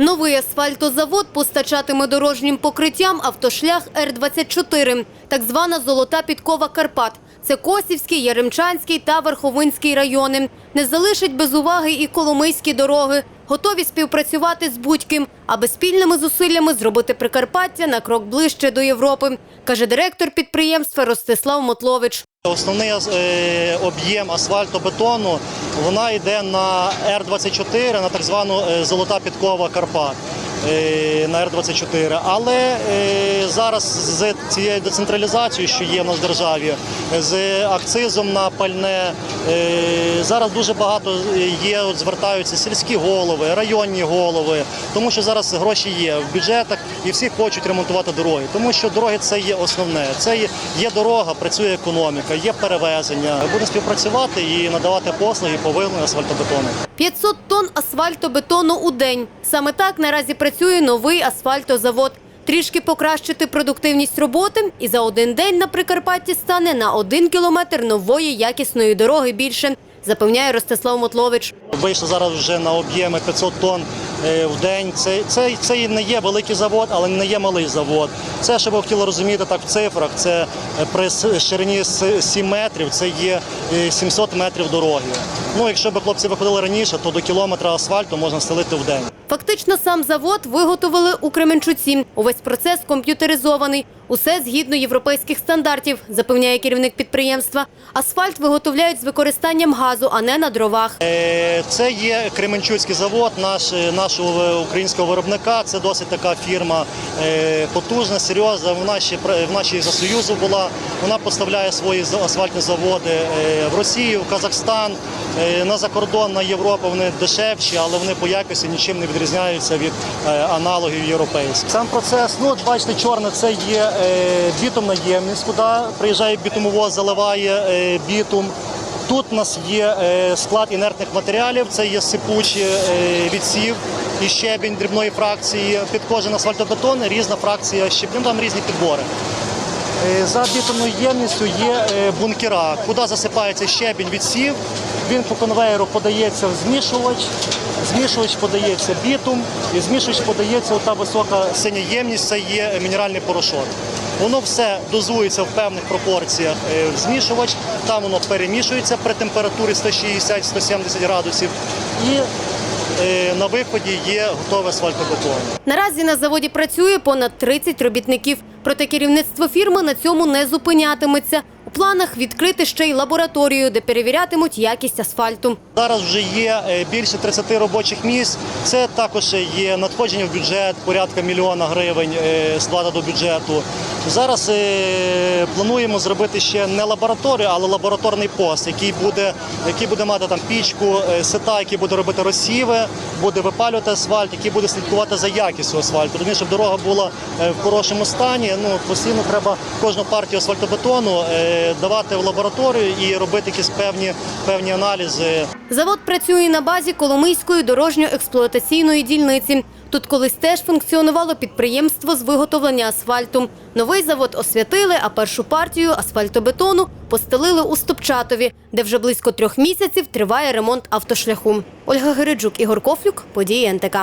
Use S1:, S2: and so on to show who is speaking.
S1: Новий асфальтозавод постачатиме дорожнім покриттям автошлях Р-24, так звана «Золота підкова Карпат». Це Косівський, Яремчанський та Верховинський райони. Не залишить без уваги і Коломийські дороги. Готові співпрацювати з будь-ким, аби спільними зусиллями зробити Прикарпаття на крок ближче до Європи, каже директор підприємства Ростислав Мотлович.
S2: Основний е, об'єм асфальтобетону вона йде на Р-24, на так звану е, золота підкова Карпат. Е, На Р-24. Але е, зараз з цією децентралізацією, що є в нас в державі, з акцизом на пальне, е, зараз дуже багато є, от звертаються сільські голови, районні голови, тому що зараз гроші є в бюджетах і всі хочуть ремонтувати дороги. Тому що дороги це є основне. Це є, дорога, працює економіка, є перевезення. Будемо співпрацювати і надавати послуги по виявленню асфальтобетону.
S1: 500 тонн асфальтобетону у день. Саме так наразі працює новий асфальтозавод. Трішки покращити продуктивність роботи, і за один день на Прикарпатті стане на один кілометр нової якісної дороги більше, запевняє Ростислав Мотлович.
S2: Вийшли зараз вже на об'єми 500 тонн е, в день. Це, це, це не є великий завод, але не є малий завод. Це, щоб ви хотіли розуміти так в цифрах, це е, при ширині с- 7 метрів, це є е, 700 метрів дороги. Ну, якщо б хлопці виходили раніше, то до кілометра асфальту можна стелити в день.
S1: Фактично сам завод виготовили у Кременчуці. Увесь процес комп'ютеризований. Усе згідно європейських стандартів, запевняє керівник підприємства. Асфальт виготовляють з використанням газу, а не на дровах.
S2: Е, Це є Кременчуцький завод наш, нашого українського виробника. Це досить така фірма е, потужна, серйозна. Вона ще в нашій за Союзу була. Вона поставляє свої асфальтні заводи е, в Росію, в Казахстан, на закордон, на Європу. Вони дешевші, але вони по якості нічим не відрізняються від аналогів європейських. Сам процес, ну бачите, чорне це є бітумна ємність, куди приїжджає бітумовоз, заливає е, бітум. Тут у нас є е, склад інертних матеріалів, це є сипучі е, відсів і щебінь дрібної фракції. Під кожен асфальтобетон різна фракція щебню, там різні підбори. Е, За бітумною ємністю є е, бункера, куди засипається щебінь відсів. Він по конвейеру подається в змішувач, змішувач подається бітум, і змішувач подається ота висока синя ємність, це є мінеральний порошок. Воно все дозується в певних пропорціях е, в змішувач, там воно перемішується при температурі 160-170 градусів. І е, на виході є готове асфальтобетон.
S1: Наразі на заводі працює понад 30 робітників. Проте керівництво фірми на цьому не зупинятиметься. У планах відкрити ще й лабораторію, де перевірятимуть якість асфальту.
S2: Зараз вже є е, більше 30 робочих місць. Це також є надходження в бюджет, порядка мільйона гривень е, склада до бюджету. Зараз е, плануємо зробити ще не лабораторію, але лабораторний пост, який буде, який буде мати там пічку, е, сета, який буде робити розсіви, буде випалювати асфальт, який буде слідкувати за якістю асфальту. Тому щоб дорога була е, в хорошому стані. Ну постійно треба кожну партію асфальтобетону е, давати в лабораторію і робити якісь певні, певні аналізи.
S1: Завод працює на базі Коломийської дорожньо-експлуатаційної дільниці. Тут колись теж функціонувало підприємство з виготовлення асфальту. Новий завод освятили, а першу партію асфальтобетону постелили у Стопчатові, де вже близько трьох місяців триває ремонт автошляху. Ольга Гереджук, Ігор Кофлюк, події НТК.